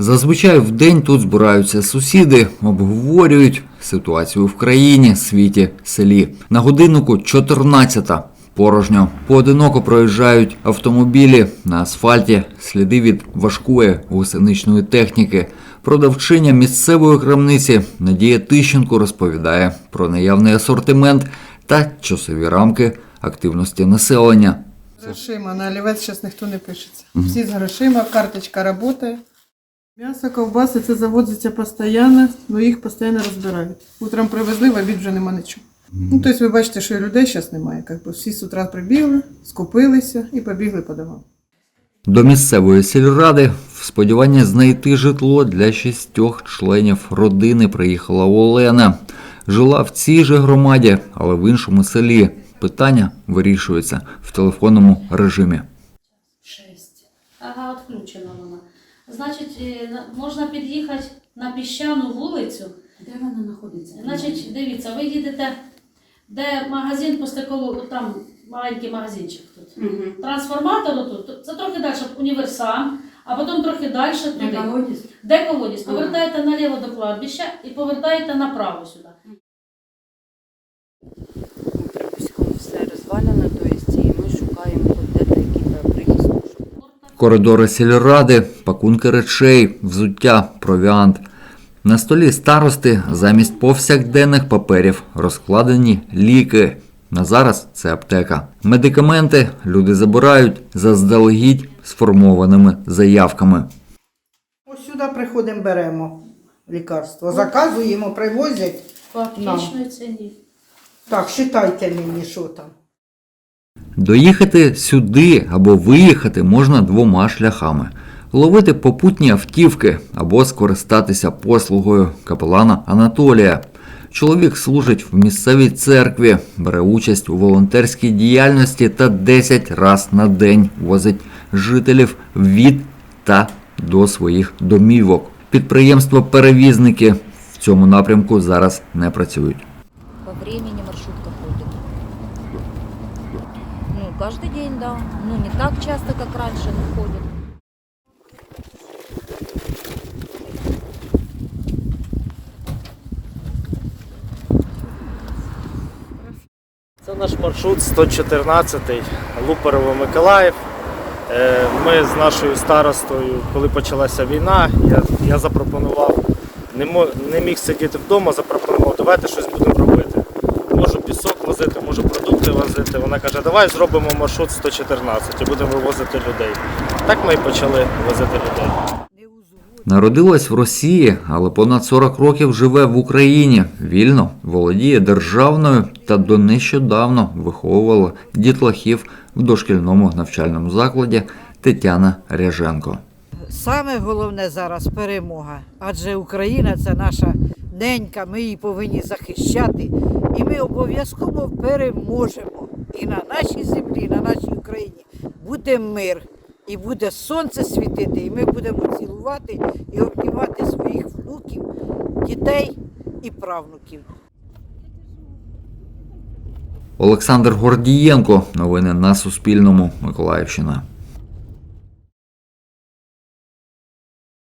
Зазвичай в день тут збираються сусіди, обговорюють ситуацію в країні, світі, селі. На годиннику 14-та. Порожньо. Поодиноко проїжджають автомобілі на асфальті, сліди від важкої гусеничної техніки. Продавчиня місцевої крамниці Надія Тищенко розповідає про наявний асортимент та часові рамки активності населення. З грошима на олівець зараз ніхто не пишеться. Всі з грошима, карточка працює. М'ясо, ковбаси це завозиться постійно, але їх постійно розбирають. Утром привезли, в обід вже нема нічого. Ну, тобто ви бачите, що і людей зараз немає. Як би всі з утра прибігли, скупилися і побігли подавати. До місцевої сільради в сподіванні знайти житло для шістьох членів родини приїхала Олена. Жила в цій же громаді, але в іншому селі. Питання вирішується в телефонному режимі. Шесть. Ага, відключена вона. Значить, е, можна під'їхати на піщану вулицю. Де вона знаходиться? Значить, дивіться, ви їдете, де магазин по стекову, там маленький магазинчик тут. Угу. Трансформатор тут, це трохи далі універсам, а потім трохи далі Де туди. Де колодязь? Повертаєте наліво до кладбища і повертаєте направо сюди. Коридори сільради, пакунки речей, взуття, провіант. На столі старости замість повсякденних паперів розкладені ліки. На зараз це аптека. Медикаменти люди забирають заздалегідь сформованими заявками. Ось сюди приходимо, беремо лікарство. Заказуємо, привозять. По аптечній ціні. Так, считайте мені, що там. Доїхати сюди або виїхати можна двома шляхами: ловити попутні автівки або скористатися послугою капелана Анатолія. Чоловік служить в місцевій церкві, бере участь у волонтерській діяльності та 10 раз на день возить жителів від та до своїх домівок. Підприємства-перевізники в цьому напрямку зараз не працюють. По. Ну, каждый день, да. Ну, не так часто, как раньше, но ходит. Це наш маршрут 114 Луперово Миколаїв. Е, Ми з нашою старостою, коли почалася війна, я, я запропонував, не міг сидіти вдома, запропонував, давайте щось будемо робити. Можу пісок возити, можу продукти возити. Вона каже, давай зробимо маршрут 114 і будемо вивозити людей. Так ми і почали возити людей. Народилась в Росії, але понад 40 років живе в Україні. Вільно володіє державною та до нещодавно виховувала дітлахів в дошкільному навчальному закладі Тетяна Ряженко. Саме головне зараз перемога. Адже Україна це наша ненька, ми її повинні захищати. І ми обов'язково переможемо. І на нашій землі, на нашій Україні буде мир. І буде сонце світити, і ми будемо цілувати і обнімати своїх внуків, дітей і правнуків. Олександр Гордієнко. Новини на Суспільному. Миколаївщина.